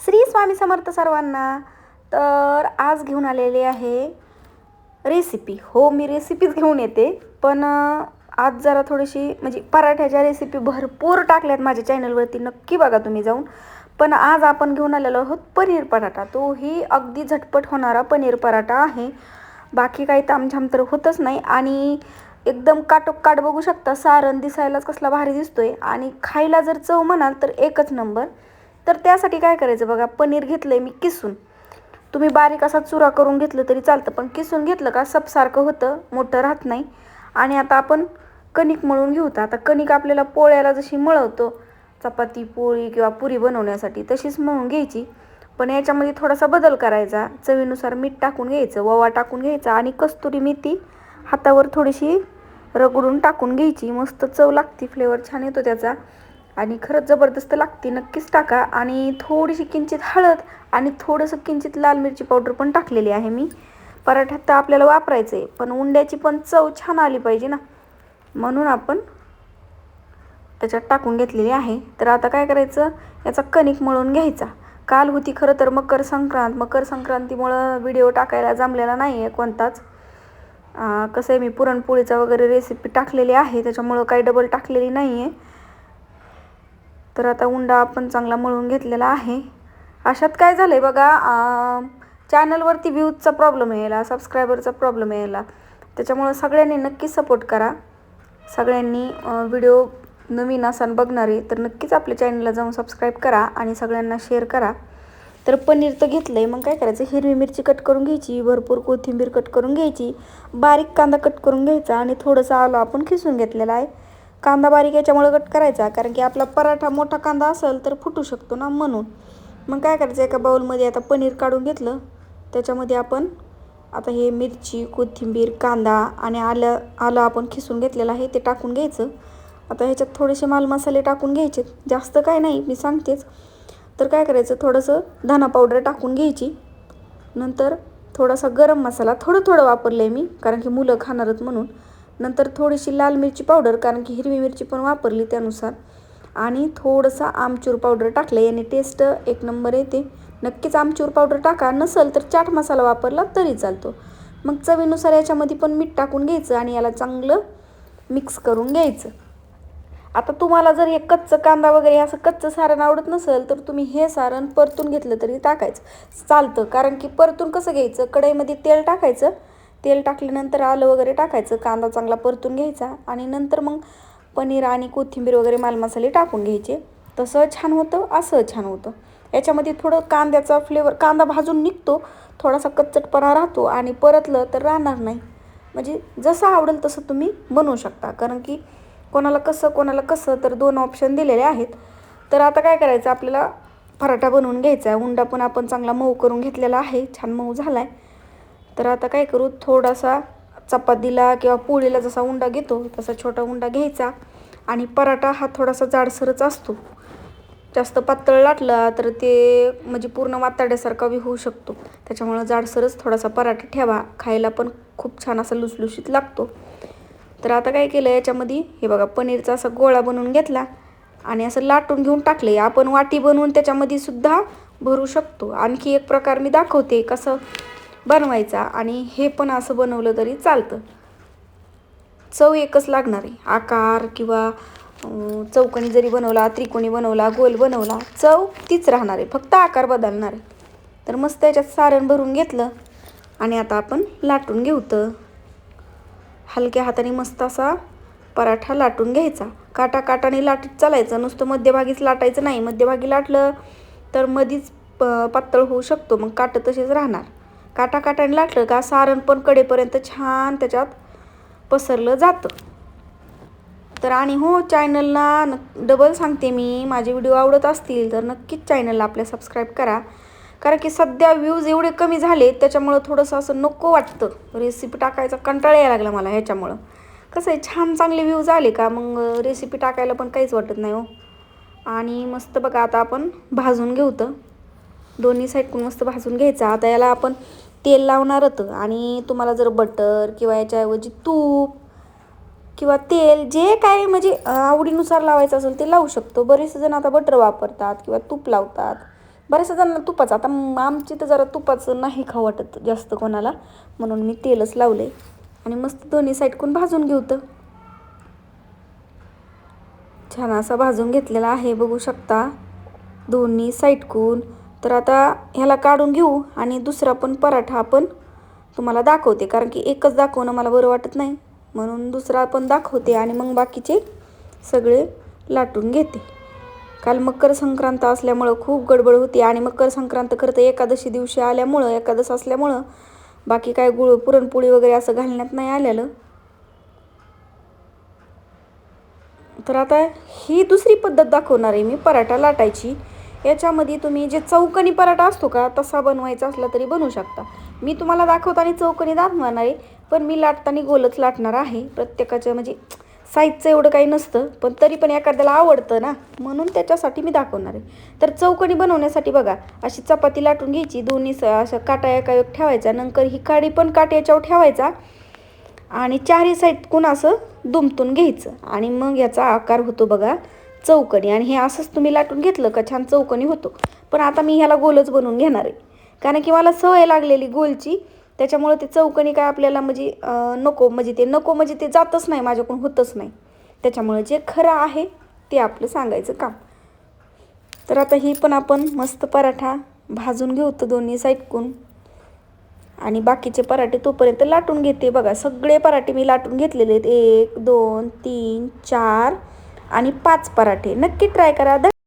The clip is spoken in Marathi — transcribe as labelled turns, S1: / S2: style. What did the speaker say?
S1: श्री स्वामी समर्थ सर्वांना तर आज घेऊन आलेले आहे रेसिपी हो मी रेसिपीच घेऊन येते पण आज जरा थोडीशी म्हणजे पराठ्याच्या रेसिपी भरपूर टाकल्यात माझ्या चॅनलवरती नक्की बघा तुम्ही जाऊन. पण आज आपण घेऊन आलेलो आहोत पनीर पराठा. तोही अगदी झटपट होणारा पनीर पराठा आहे. बाकी काही तामझाम तर होतच नाही आणि एकदम काटोकाट बघू शकता सारण दिसायलाच कसला भारी दिसतोय. आणि खायला जर चव म्हणाल तर एकच नंबर तर त्यासाठी काय करायचं बघा पनीर घेतलं आहे मी किसून. तुम्ही बारीक असा चुरा करून घेतलं तरी चालतं पण किसून घेतलं का सपसारखं होतं मोठं राहत नाही. आणि आता आपण कणिक मळून घेऊ आता कणिक आपल्याला पोळ्याला जशी मळवतो चपाती पोळी किंवा पुरी बनवण्यासाठी तशीच मळून घ्यायची. पण याच्यामध्ये थोडासा बदल करायचा चवीनुसार मीठ टाकून घ्यायचं ओवा टाकून घ्यायचा आणि कस्तुरी मेथी हातावर थोडीशी रगडून टाकून घ्यायची. मस्त चव लागती फ्लेवर छान येतो त्याचा. आणि खरंच जबरदस्त लागते. नक्कीच टाका. आणि थोडीशी किंचित हळद आणि थोडंसं किंचित लाल मिरची पावडर पण टाकलेली आहे मी. पराठ्यात तर आपल्याला वापरायचं आहे पण उंड्याची पण चव छान आली पाहिजे ना. म्हणून आपण त्याच्यात टाकून घेतलेली आहे. तर आता काय करायचं? याचा कणिक मळून घ्यायचा. काल होती खरं तर मकर संक्रांत. मकर संक्रांतीमुळं व्हिडिओ टाकायला जमलेला नाही आहे कोणताच कसं आहे मी पुरणपोळीचा वगैरे रेसिपी टाकलेली आहे. त्याच्यामुळं काही डबल टाकलेली नाही आहे तर आता उंडा आपण चांगला मळून घेतलेला आहे. अशात काय झालं आहे बघा चॅनलवरती व्ह्यूजचा प्रॉब्लेम यायला सबस्क्रायबरचा प्रॉब्लेम यायला. त्याच्यामुळं सगळ्यांनी नक्की सपोर्ट करा. सगळ्यांनी व्हिडिओ नवीन असाल बघणारे तर नक्कीच आपल्या चॅनलला जाऊन सबस्क्राईब करा आणि सगळ्यांना शेअर करा. तर पनीर तर घेतलं आहे मग काय करायचं? हिरवी मिरची कट करून घ्यायची भरपूर कोथिंबीर कट करून घ्यायची बारीक कांदा कट करून घ्यायचा आणि थोडंसं आलं आपण खिसून घेतलेला आहे. कांदा बारीक याच्यामुळे कट करायचा कारण की आपला पराठा मोठा कांदा असेल तर फुटू शकतो ना म्हणून. मग काय करायचं एका बाउलमध्ये आता पनीर काढून घेतलं. त्याच्यामध्ये आपण आता हे मिरची कोथिंबीर कांदा आणि आलं आलं आपण खिसून घेतलेलं आहे ते टाकून घ्यायचं. आता ह्याच्यात थोडेसे माल मसाले टाकून घ्यायचे. जास्त काय नाही मी सांगतेच. तर काय करायचं थोडंसं धना पावडर टाकून घ्यायची. नंतर थोडासा गरम मसाला थोडं थोडं वापरलं आहे मी कारण की मुलं खाणारच म्हणून. नंतर थोडीशी लाल मिरची पावडर कारण की हिरवी मिरची पण वापरली त्यानुसार. आणि थोडंसं आमचूर पावडर टाकलं याने टेस्ट एक नंबर येते. नक्कीच आमचूर पावडर टाका नसेल तर चाट मसाला वापरला तरी चालतो. मग चवीनुसार याच्यामध्ये पण मीठ टाकून घ्यायचं आणि याला चांगलं मिक्स करून घ्यायचं. आता तुम्हाला जर हे कच्चं कांदा वगैरे असं कच्चं सारण आवडत नसेल तर तुम्ही हे सारण परतून घेतलं तरी टाकायचं. चालतं कारण की परतून कसं घ्यायचं? कढईमध्ये तेल टाकायचं तेल टाकल्यानंतर आलं वगैरे टाकायचं कांदा चांगला परतून घ्यायचा आणि नंतर मग पनीर आणि कोथिंबीर वगैरे माल मसाले टाकून घ्यायचे. तसं छान होतं असं छान होतं. याच्यामध्ये थोडं कांद्याचा फ्लेवर कांदा भाजून निघतो थोडासा कच्चटपणा राहतो आणि परतलं तर राहणार नाही. म्हणजे जसं आवडेल तसं तुम्ही बनवू शकता. कारण की कोणाला कसं कोणाला कसं तर दोन ऑप्शन दिलेले आहेत. तर आता काय करायचं? आपल्याला पराठा बनवून घ्यायचा आहे. उंडा पण आपण चांगला मऊ करून घेतलेला आहे. छान मऊ झाला आहे तर आता काय करू? थोडासा चपातीला किंवा पोळीला जसा उंडा घेतो तसा छोटा उंडा घ्यायचा. आणि पराठा हा थोडासा जाडसरच असतो. जास्त पातळ लाटला तर ते म्हणजे पूर्ण वाताड्यासारखा बी होऊ शकतो. त्याच्यामुळं जाडसरच थोडासा पराठा ठेवा. खायला पण खूप छान असा लुसलुशीत लागतो. तर आता काय केलं याच्यामध्ये? हे बघा पनीरचा असा गोळा बनवून घेतला. आणि असं लाटून घेऊन टाकले आपण वाटी बनवून त्याच्यामध्ये सुद्धा भरू शकतो. आणखी एक प्रकार मी दाखवते. कसं? बनवायचा आणि हे पण असं बनवलं तरी चालतं. चव एकच लागणार. आहे आकार किंवा चौकणी जरी बनवला त्रिकोणी बनवला गोल बनवला चव तीच राहणार आहे. फक्त आकार बदलणार आहे. तर मस्त याच्यात सारण भरून घेतलं आणि आता आपण लाटून घेऊ तर हलक्या हाताने मस्त असा पराठा लाटून घ्यायचा. काटा काटाने लाटीत चालायचं. नुसतं मध्यभागीच लाटायचं नाही. मध्यभागी लाटलं तर मधीच प पातळ होऊ शकतो. मग काटं तसेच राहणार. काटाकाट्याने लाटलं का सारण पण कडेपर्यंत छान त्याच्यात पसरलं जातं. तर आणि हो चॅनलला न डबल सांगते मी. माझे व्हिडिओ आवडत असतील तर नक्कीच चॅनलला आपल्या सबस्क्राईब करा. कारण की सध्या व्ह्यूज एवढे कमी झाले त्याच्यामुळं थोडंसं असं नको वाटतं. रेसिपी टाकायचा कंटाळा यायला लागला मला ह्याच्यामुळं. कसं आहे छान चांगले व्ह्यूज आले का मग रेसिपी टाकायला पण काहीच वाटत नाही हो. आणि मस्त बघा आता आपण भाजून घेऊ तर. दोन्ही साईडकडून मस्त भाजून घ्यायचा. आता याला आपण तेल लावणारच. आणि तुम्हाला जर बटर किंवा याच्याऐवजी तूप किंवा तेल जे काय म्हणजे आवडीनुसार लावायचं असेल ते लावू शकतो. बरेचसे जण आता बटर वापरतात किंवा तूप लावतात. बऱ्याचशा जणांना तुपाचं आता आमची तर जरा तुपाचं नाही खाऊ वाटत जास्त कोणाला म्हणून मी तेलच लावले. आणि मस्त दोन्ही साईडकून भाजून घेऊ तर. छान असा भाजून घेतलेला आहे बघू शकता. दोन्ही साईडकून तर आता ह्याला काढून घेऊ आणि दुसरा पण पराठा आपण तुम्हाला दाखवते कारण की एकच दाखवणं मला बरं वाटत नाही. म्हणून दुसरा पण दाखवते आणि मग बाकीचे सगळे लाटून घेते. काल मकर संक्रांत असल्यामुळं खूप गडबड होती आणि मकर संक्रांत खरं तर एकादशी दिवशी आल्यामुळं एकादश असल्यामुळं बाकी काय गुळ पुरणपोळी वगैरे असं घालण्यात नाही आलेलं. तर आता ही दुसरी पद्धत दाखवणार आहे मी पराठा लाटायची. याच्यामध्ये तुम्ही जे चौकणी पराठा असतो का तसा बनवायचा असला तरी बनवू शकता. मी तुम्हाला दाखवताना चौकणी दाखवणार आहे पण मी लाटताना गोलच लाटणार आहे. प्रत्येकाचं म्हणजे साईजचं एवढं काही नसतं पण तरी पण एखाद्याला आवडतं ना म्हणून त्याच्यासाठी मी दाखवणार आहे. तर चौकणी बनवण्यासाठी बघा अशी चपाती लाटून घ्यायची दोन्ही स अशा काटा एका ठेवायचा नंतर ही काडी पण काट याच्यावर ठेवायचा आणि चारही साईडकून असं दुमतून घ्यायचं. आणि मग याचा आकार होतो बघा चौकणी. आणि हे असंच तुम्ही लाटून घेतलं का छान चौकणी होतो. पण आता मी ह्याला गोलच बनवून घेणार आहे. कारण की मला सवय लागलेली गोलची. त्याच्यामुळं ते चौकणी काय आपल्याला म्हणजे नको. म्हणजे ते नको म्हणजे ते जातच नाही माझ्याकडून होतच नाही. त्याच्यामुळे जे खरं आहे ते आपलं सांगायचं काम. तर आता ही पण आपण मस्त पराठा भाजून घेऊ तर दोन्ही साईडकून. आणि बाकीचे पराठे तोपर्यंत लाटून घेते. बघा सगळे पराठे मी लाटून घेतलेले आहेत. एक दोन तीन चार आणि पाच पराठे. नक्की ट्राय करा.